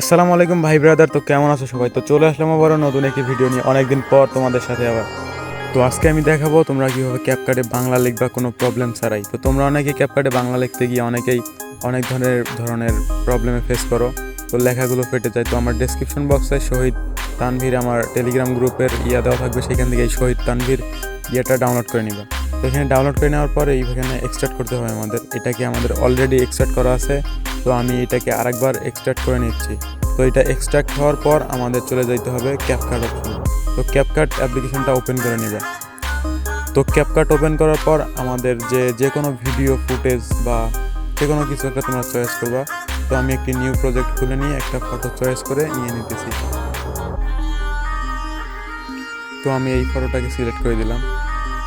আসসালামু আলাইকুম ভাই ব্রাদার, তো কেমন আছো সবাই? তো চলে আসলাম আবার নতুন একটি ভিডিও নিয়ে, অনেকদিন পর তোমাদের সাথে আবার। তো আজকে আমি দেখাবো তোমরা কীভাবে ক্যাপকার্ডে বাংলা লিখবা, কোনো প্রবলেম ছাড়াই। তো তোমরা অনেকেই ক্যাপকার্ডে বাংলা লিখতে গিয়ে অনেকেই অনেক ধরনের ধরনের প্রবলেমে ফেস করো। তো লেখাগুলো ফেটে যায়। তো আমার ডেসক্রিপশন বক্সে শহীদ তানভীর, আমার টেলিগ্রাম গ্রুপের ইয়া দেওয়া থাকবে, সেখান থেকে এই শহীদ তানভীর ইয়েটা ডাউনলোড করে নিবা। এখানে ডাউনলোড করে নেওয়ার পরে এইখানে এক্সট্রাক্ট করতে হবে আমাদের। এটাকে আমাদের অলরেডি এক্সট্রাক্ট করা আছে? তো আমি এটাকে আরেকবার এক্সট্রাক্ট করে নিচ্ছি। তো এটা এক্সট্রাক্ট হওয়ার পর আমাদের চলে যেতে হবে ক্যাপকার্ট অপশন তো ক্যাপকার্ট অ্যাপ্লিকেশনটা ওপেন করে নেবে। তো ক্যাপকার্ট ওপেন করার পর আমাদের যে যে কোনো ভিডিও ফুটেজ বা যে কোনো কিছু একটা তোমরা চয়েস করবা। তো আমি একটি নিউ প্রজেক্ট খুলে নিয়ে একটা ফটো চয়েস করে নিয়ে নিতেছি। তো আমি এই ফটোটাকে সিলেক্ট করে দিলাম।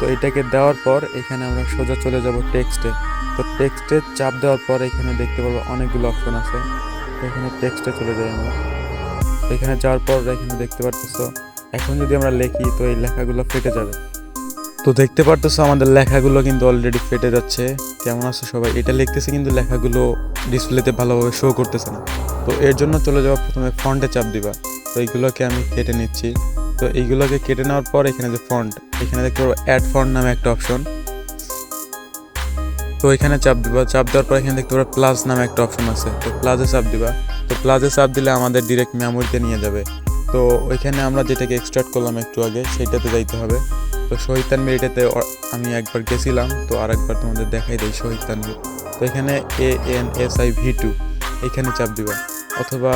তো এটাকে দেওয়ার পর এখানে আমরা সোজা চলে যাব টেক্সটে। তো টেক্সটে চাপ দেওয়ার পর এখানে দেখতে পাবো অনেকগুলো অপশন আছে। এখানে টেক্সটে চলে যাই আমরা। এখানে যাওয়ার পর এখানে দেখতে পারতেছো, এখন যদি আমরা লিখি তো এই লেখাগুলো ফেটে যাবে। তো দেখতে পারতেছো আমাদের লেখাগুলো কিন্তু অলরেডি ফেটে যাচ্ছে। কেমন আছে সবাই? এটা লিখতেছে কিন্তু লেখাগুলো ডিসপ্লেতে ভালোভাবে শো করতেছে না। তো এর জন্য চলে যাওয়া প্রথমে ফন্টে চাপ দিবা। তো এইগুলোকে আমি কেটে নিচ্ছি। তো এইগুলোকে কেটে নেওয়ার পর এখানে যে ফন্ট এখানে দেখতে পারব অ্যাড ফন্ট নামে একটা অপশন তো এখানে চাপ দিবা, চাপ দেওয়ার পর এখানে দেখতে পারো প্লাস নামে একটা অপশন আছে, তো প্লাসে চাপ দিবা। তো প্লাসে চাপ দিলে আমাদের ডিরেক্ট মেমোরিতে নিয়ে যাবে। তো ওইখানে আমরা যেটাকে এক্সট্রাক্ট করলাম একটু আগে, সেইটাতে যাইতে হবে। তো শহীদ তানবির এটাতে আমি একবার গেছিলাম, তো আরেকবার তোমাদের দেখাই দেই শহীদ তানবির তো এখানে A N S I V two এখানে চাপ দিবা। অথবা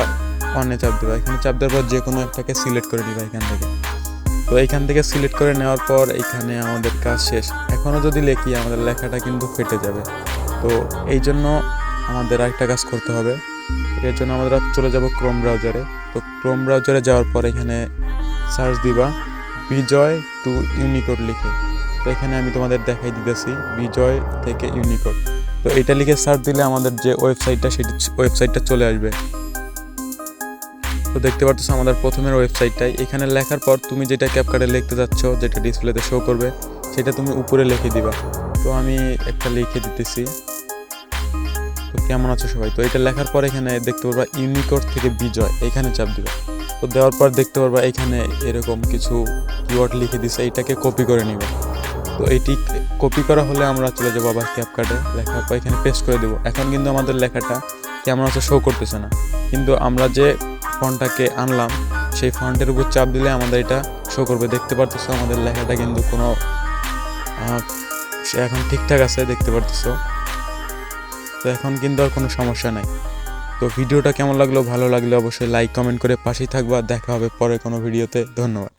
অনে চাপ দিবা। এখানে চাপ দেওয়ার পর যে কোনো একটাকে সিলেক্ট করে দিবা এখান থেকে। তো এইখান থেকে সিলেক্ট করে নেওয়ার পর এখানে আমাদের কাজ শেষ। এখনও যদি লেখি, আমাদের লেখাটা কিন্তু ফেটে যাবে। তো এই জন্য আমাদের আরেকটা কাজ করতে হবে। এর জন্য আমাদের চলে যাব ক্রোম ব্রাউজারে তো ক্রোম ব্রাউজারে যাওয়ার পর এখানে সার্চ দিবা, বিজয় টু ইউনিকোড লিখে। তো এখানে আমি তোমাদের দেখাই দিতেছি, বিজয় থেকে ইউনিকোড তো এটা লিখে সার্চ দিলে আমাদের যে ওয়েবসাইটটা সেটি ওয়েবসাইটটা চলে আসবে। তো দেখতে পাচ্ছ আমাদের প্রথমের ওয়েবসাইটটাই এখানে লেখার পর তুমি যেটা ক্যাপকার্ডে লিখতে যাচ্ছ, যেটা ডিসপ্লেতে শো করবে, সেটা তুমি উপরে লিখে দিবা। তো আমি একটা লিখে দিতেছি। তো কেমন আছো সবাই? তো এটা লেখার পর এখানে দেখতে পারবা ইউনিকোড থেকে বিজয়, এখানে চাপ দিবা। তো দেওয়ার পর দেখতে পারবা এখানে এরকম কিছু কিওয়ার্ড লিখে দিছে, এটাকে কপি করে নিবে। তো এইটি কপি করা হলে আমরা চলে যাব আবার ক্যাপকার্ডে লেখার পর এখানে পেস্ট করে দেবো। এখন কিন্তু আমাদের লেখাটা কেমন আছে শো করতেছে না। কিন্তু আমরা যে ফন্টটাকে আনলাম, সেই ফন্টের উপর চাপ দিলে আমাদের এটা শো করবে। দেখতে পারতেছো আমাদের লেখাটা কিন্তু কোনো সে এখন ঠিকঠাক আছে দেখতে পারতেছো। তো এখন কিন্তু আর কোনো সমস্যা নাই। তো ভিডিওটা কেমন লাগল, ভালো লাগলে অবশ্যই লাইক কমেন্ট করে পাশেই থাকবা। দেখা হবে পরে কোনো ভিডিওতে। ধন্যবাদ।